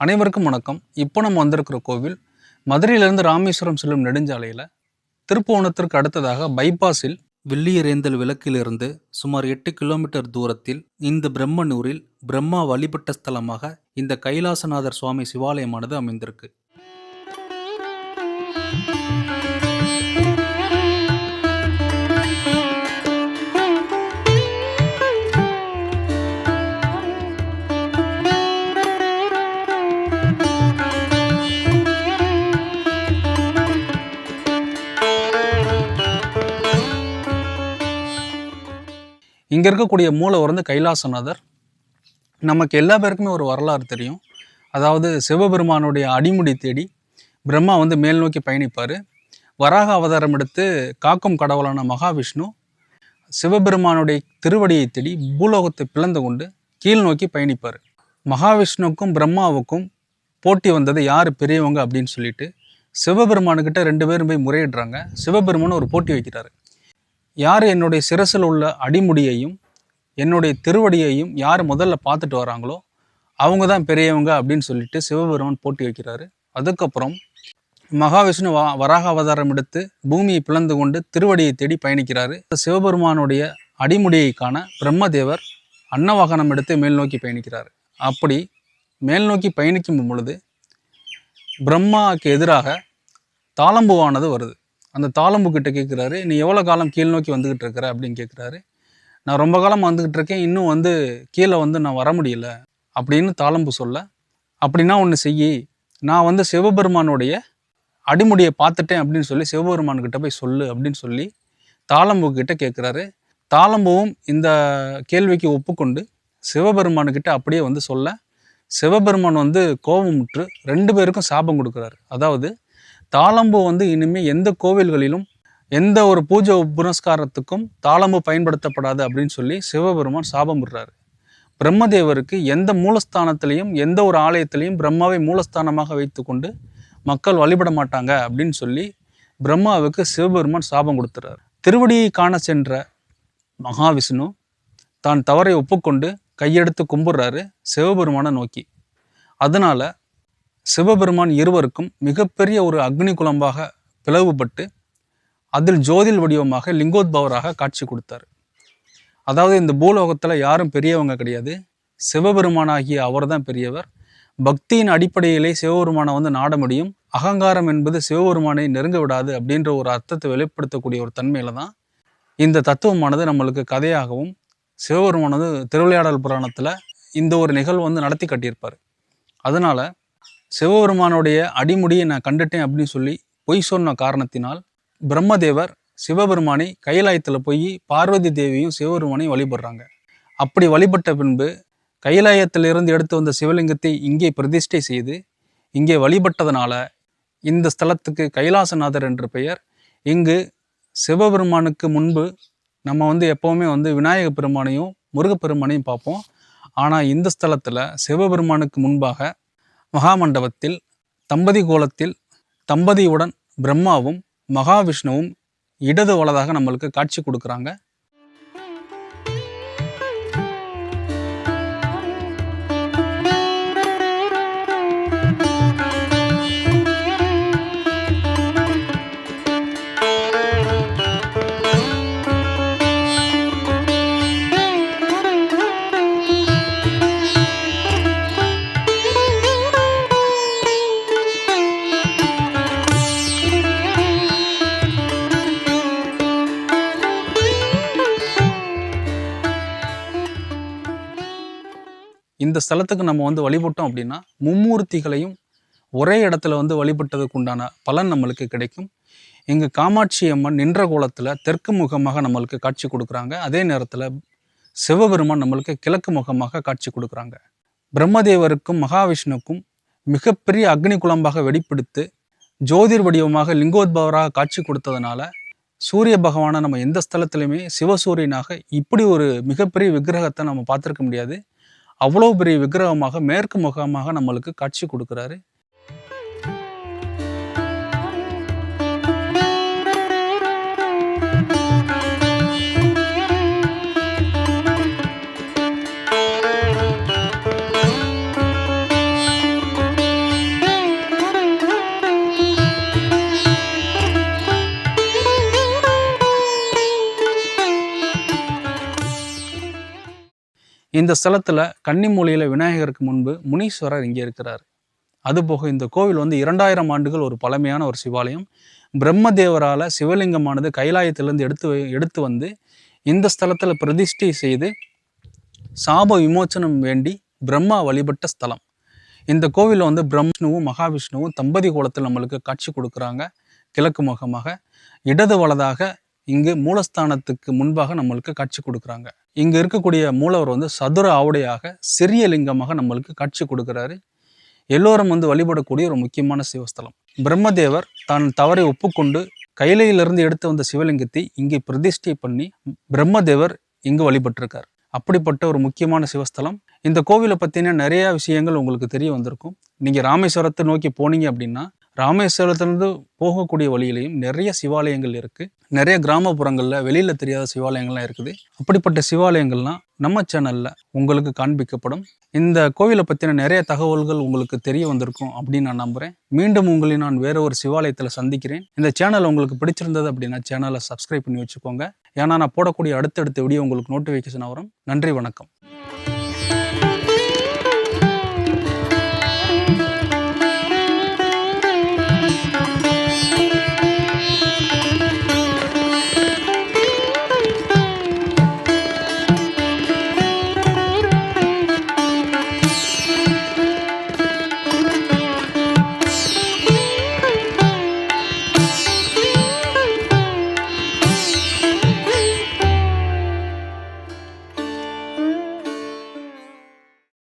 அனைவருக்கும் வணக்கம். இப்போ நம்ம வந்திருக்கிற கோவில் மதுரையிலிருந்து ராமேஸ்வரம் செல்லும் நெடுஞ்சாலையில் திருப்புவனத்திற்கு அடுத்ததாக பைபாஸில் வில்லியரேந்தல் விளக்கிலிருந்து சுமார் எட்டு கிலோமீட்டர் தூரத்தில் இந்த பிரம்மனூரில் பிரம்மா வழிபட்ட ஸ்தலமாக இந்த கைலாசநாதர் சுவாமி சிவாலயமானது அமைந்திருக்கு. இங்கே இருக்கக்கூடிய மூலவர் வந்து கைலாசநாதர் நமக்கு எல்லா பேருக்குமே ஒரு வரலாறு தெரியும். அதாவது சிவபெருமானுடைய அடிமுடி தேடி பிரம்மா வந்து மேல் நோக்கி பயணிப்பார். வராக அவதாரம் எடுத்து காக்கும் கடவுளான மகாவிஷ்ணு சிவபெருமானுடைய திருவடியை தேடி பூலோகத்தை பிளந்து கொண்டு கீழ் நோக்கி பயணிப்பார். மகாவிஷ்ணுவுக்கும் பிரம்மாவுக்கும் போட்டி வந்தது யார் பெரியவங்க அப்படின்னு சொல்லிட்டு சிவபெருமானுக்கிட்ட ரெண்டு பேரும் போய் முறையிடுறாங்க. சிவபெருமான் ஒரு போட்டி வைக்கிறாரு. யார் என்னுடைய சிரசில் உள்ள அடிமுடியையும் என்னுடைய திருவடியையும் யார் முதல்ல பார்த்துட்டு வராங்களோ அவங்க தான் பெரியவங்க அப்படின்னு சொல்லிட்டு சிவபெருமான் போட்டி வைக்கிறாரு. அதுக்கப்புறம் மகாவிஷ்ணு வா வராக அவதாரம் எடுத்து பூமியை பிளந்து கொண்டு திருவடியை தேடி பயணிக்கிறாரு. சிவபெருமானுடைய அடிமுடியை காண பிரம்மதேவர் அன்னவாகனம் எடுத்து மேல் நோக்கி பயணிக்கிறார். அப்படி மேல் நோக்கி பயணிக்கும் பொழுது பிரம்மாவுக்கு எதிராக தாளம்புவானது வருது. அந்த தாளம்பு கிட்ட கேட்குறாரு நீ எவ்வளோ காலம் கீழ் நோக்கி வந்துக்கிட்டு இருக்கிற? அப்படின்னு கேட்குறாரு நான் ரொம்ப காலம் வந்துக்கிட்டு இருக்கேன் இன்னும் வந்து கீழே வந்து நான் வர முடியல அப்படின்னு தாளம்பு சொல்ல அப்படின்னா ஒன்று செய்யி நான் வந்து சிவபெருமானுடைய அடிமுடியை பார்த்துட்டேன் அப்படின்னு சொல்லி சிவபெருமான்கிட்ட போய் சொல்லு அப்படின்னு சொல்லி தாளம்பு கிட்ட கேட்குறாரு தாளம்புவும் இந்த கேள்விக்கு ஒப்புக்கொண்டு சிவபெருமானுக்கிட்ட அப்படியே வந்து சொல்ல சிவபெருமான் வந்து கோபமுற்று ரெண்டு பேருக்கும் சாபம் கொடுக்குறாரு. அதாவது தாளம்பூ வந்து இனிமேல் எந்த கோவில்களிலும் எந்த ஒரு பூஜை புனஸ்காரத்துக்கும் தாளம்பு பயன்படுத்தப்படாது அப்படின்னு சொல்லி சிவபெருமான் சாபம் விடுறாரு பிரம்மதேவருக்கு எந்த மூலஸ்தானத்திலையும் எந்த ஒரு ஆலயத்திலையும் பிரம்மாவை மூலஸ்தானமாக வைத்துக்கொண்டு மக்கள் வழிபட மாட்டாங்க அப்படின்னு சொல்லி பிரம்மாவுக்கு சிவபெருமான் சாபம் கொடுத்துறாரு. திருவடியை காண சென்ற மகாவிஷ்ணு தான் தவறை ஒப்புக்கொண்டு கையெடுத்து கும்பிடுறாரு சிவபெருமானை நோக்கி. அதனால் சிவபெருமான் இருவருக்கும் மிகப்பெரிய ஒரு அக்னி குழம்பாக பிளவுபட்டு அதில் ஜோதில் வடிவமாக லிங்கோத்பவராக காட்சி கொடுத்தார். அதாவது இந்த பூலோகத்தில் யாரும் பெரியவங்க கிடையாது. சிவபெருமானாகிய அவர் தான் பெரியவர். பக்தியின் அடிப்படையிலே சிவபெருமானை வந்து நாட முடியும் அகங்காரம் என்பது சிவபெருமானை நெருங்க விடாது அப்படின்ற ஒரு அர்த்தத்தை வெளிப்படுத்தக்கூடிய ஒரு தன்மையில் தான் இந்த தத்துவமானது நம்மளுக்கு கதையாகவும் சிவபெருமானது திருவிளையாடல் புராணத்தில் இந்த ஒரு நிகழ்வு வந்து நடத்தி கட்டியிருப்பார். அதனால் சிவபெருமானுடைய அடிமுடியை நான் கண்டுட்டேன் அப்படின்னு சொல்லி பொய் சொன்ன காரணத்தினால் பிரம்மதேவர் சிவபெருமானை கைலாயத்தில் போய் பார்வதி தேவியும் சிவபெருமானையும் வழிபடுறாங்க. அப்படி வழிபட்ட பின்பு கைலாயத்திலிருந்து எடுத்து வந்த சிவலிங்கத்தை இங்கே பிரதிஷ்டை செய்து இங்கே வழிபட்டதனால இந்த ஸ்தலத்துக்கு கைலாசநாதர் என்ற பெயர். இங்கு சிவபெருமானுக்கு முன்பு நம்ம வந்து எப்போவுமே வந்து விநாயக பெருமானையும் முருகப்பெருமானையும் பார்ப்போம். ஆனால் இந்த ஸ்தலத்தில் சிவபெருமானுக்கு முன்பாக மகாமண்டபத்தில் தம்பதி கோலத்தில் தம்பதியுடன் பிரம்மாவும் மகாவிஷ்ணுவும் இடது வலதாக நம்மளுக்கு காட்சி கொடுக்குறாங்க. இந்த ஸ்தலத்துக்கு நம்ம வந்து வழிபட்டோம் அப்படின்னா மும்மூர்த்திகளையும் ஒரே இடத்துல வந்து வழிபட்டதுக்கு உண்டான பலன் நம்மளுக்கு கிடைக்கும். எங்கள் காமாட்சி அம்மன் நின்ற கோலத்தில் தெற்கு முகமாக நம்மளுக்கு காட்சி கொடுக்குறாங்க. அதே நேரத்தில் சிவபெருமான் நம்மளுக்கு கிழக்கு முகமாக காட்சி கொடுக்குறாங்க. பிரம்மதேவருக்கும் மகாவிஷ்ணுக்கும் மிகப்பெரிய அக்னி குழம்பாக வெடிப்பிடித்து ஜோதிர் வடிவமாக லிங்கோத்பவராக காட்சி கொடுத்ததுனால சூரிய பகவானை நம்ம எந்த ஸ்தலத்துலையுமே சிவசூரியனாக இப்படி ஒரு மிகப்பெரிய விக்கிரகத்தை நம்ம பார்த்துருக்க முடியாது. அவ்வளோ பெரிய விக்கிரகமாக மேற்கு முகமாக நம்மளுக்கு காட்சி கொடுக்குறாரு. இந்த ஸ்தலத்தில் கன்னிமூலையில் விநாயகருக்கு முன்பு முனீஸ்வரர் இங்கே இருக்கிறார். அதுபோக இந்த கோவில் வந்து இரண்டாயிரம் ஆண்டுகள் ஒரு பழமையான ஒரு சிவாலயம். பிரம்மதேவரால் சிவலிங்கமானது கைலாயத்திலிருந்து எடுத்து வை- எடுத்து வந்து இந்த ஸ்தலத்தில் பிரதிஷ்டை செய்து சாப விமோச்சனம் வேண்டி பிரம்மா வழிபட்ட ஸ்தலம். இந்த கோவிலில் வந்து பிரம்மாவும் மகாவிஷ்ணுவும் தம்பதி கோலத்தில் நம்மளுக்கு காட்சி கொடுக்குறாங்க. கிழக்கு முகமாக இடது வலதாக இங்கு மூலஸ்தானத்துக்கு முன்பாக நம்மளுக்கு காட்சி கொடுக்குறாங்க. இங்கே இருக்கக்கூடிய மூலவர் வந்து சதுர ஆவுடையாக சிறிய லிங்கமாக நம்மளுக்கு காட்சி கொடுக்குறாரு. எல்லோரும் வந்து வழிபடக்கூடிய ஒரு முக்கியமான சிவஸ்தலம். பிரம்மதேவர் தான் தவறை ஒப்புக்கொண்டு கைலையிலிருந்து எடுத்து வந்த சிவலிங்கத்தை இங்கே பிரதிஷ்டை பண்ணி பிரம்மதேவர் இங்கு வழிபட்டிருக்கார். அப்படிப்பட்ட ஒரு முக்கியமான சிவஸ்தலம். இந்த கோவிலை பற்றின நிறையா விஷயங்கள் உங்களுக்கு தெரிய வந்திருக்கும். நீங்கள் ராமேஸ்வரத்தை நோக்கி போனீங்க அப்படின்னா ராமேஸ்வரத்துலேருந்து போகக்கூடிய வழியிலையும் நிறைய சிவாலயங்கள் இருக்குது நிறைய கிராமப்புறங்களில் வெளியில் தெரியாத சிவாலயங்கள்லாம் இருக்குது. அப்படிப்பட்ட சிவாலயங்கள்லாம் நம்ம சேனலில் உங்களுக்கு காண்பிக்கப்படும். இந்த கோவிலை பற்றின நிறைய தகவல்கள் உங்களுக்கு தெரிய வந்திருக்கும் அப்படின்னு நான் நம்புகிறேன் மீண்டும் உங்களை நான் வேற ஒரு சிவாலயத்தில் சந்திக்கிறேன். இந்த சேனல் உங்களுக்கு பிடிச்சிருந்தது அப்படின்னா சேனலை சப்ஸ்கிரைப் பண்ணி வச்சுக்கோங்க. ஏன்னா நான் போடக்கூடிய அடுத்தடுத்த வீடியோ உங்களுக்கு நோட்டிஃபிகேஷன் வரும். நன்றி வணக்கம்.